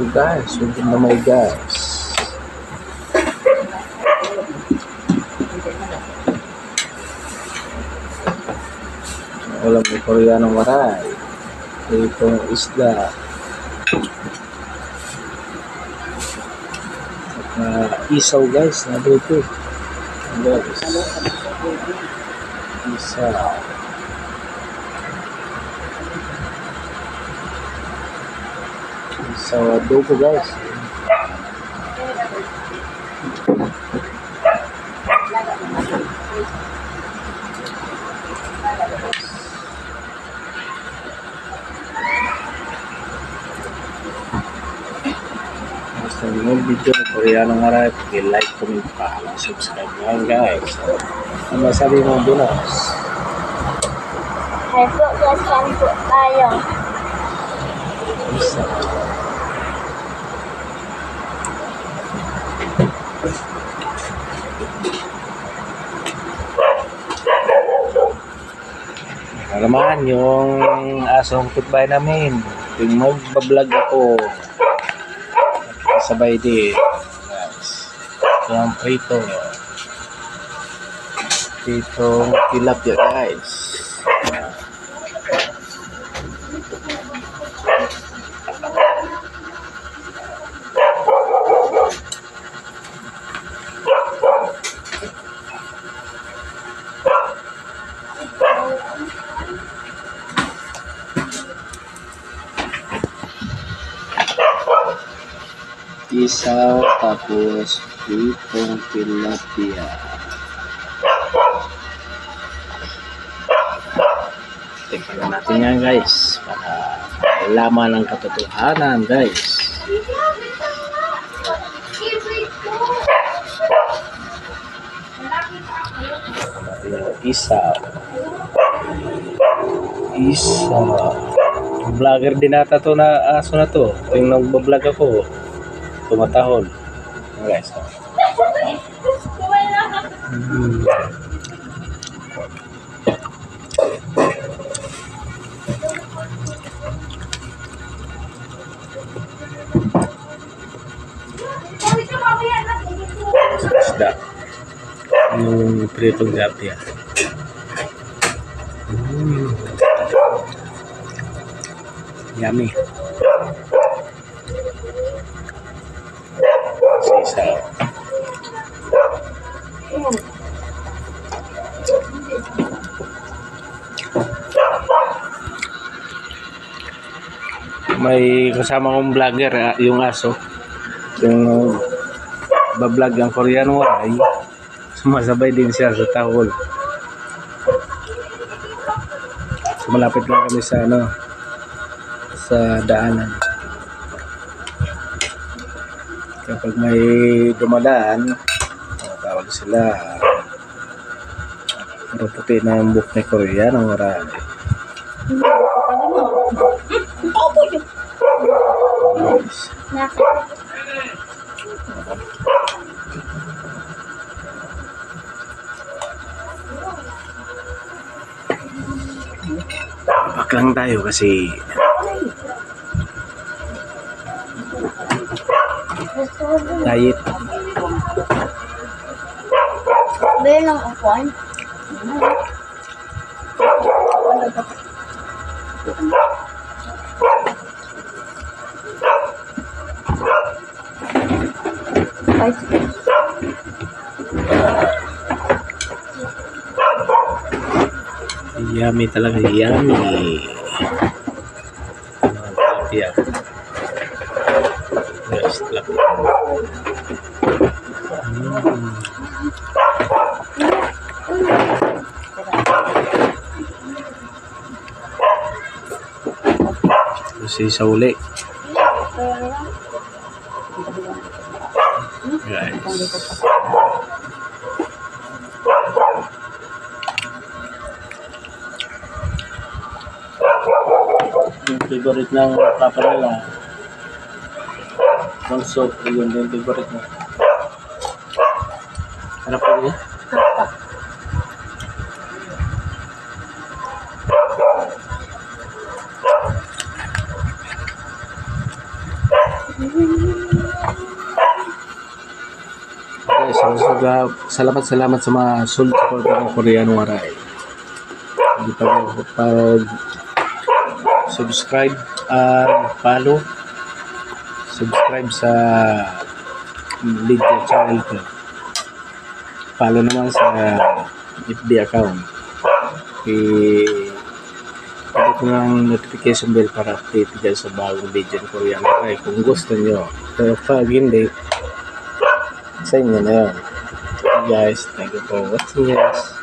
So guys, sunod na may guys. Walang may koreanong waray. Itong isda. At na isaw guys, na dito. Guys. Isaw. Isaw adobo guys. Basta yung video ng Koreanong Maray, i-like, comment pa, subscribe lang guys. Ano masabi mo Dunas? Hay po, gasyan po tayo. Isa. Naman yung asong pitbahay namin. Yung magbablog ako. Sabay din. Guys. Ito ang prito. Pritong tilapia guys. Isaw tapos pritong tilapia. Tingnan natin yan guys para malaman ang katotohanan guys. Isaw. Isaw. Vlogger din ata to na aso na to. Yung nagbablog ako. Tumatahol. Guys. Hmm. Isda. Yung pritong gapia. Mm. Yummy. Sisaw. May kasama kong vlogger, ah, yung aso. Yung bablog ang Korean Waray. Sumasabay din siya sa tahol. So, malapit lang kami sa ano sa daanan. Kapag may dumadaan, oh, tawag sila pero puti na ang book ni Korea ng marami. Papak lang tayo kasi diet. Bili ng upuan. Bicycle. Yummy talaga, yummy. Mga tilapia. Yes, Kasi sa uli. Guys. Favorite ng papa nila. Konso, yun yung favorite mo. Ano pa niya? Okay, so, so gra- salamat salamat sa mga solid supporter ng Korean Waray. Hindi pa pag subscribe and follow subscribe sa video channel ko. Follow naman sa FB account. I Pagkat ko ng notification bell para update dyan sa bagong video ng Korean Waray. Kung gusto nyo. Pero pag hindi, sa inyo na yun. Okay guys, thank you for watching guys.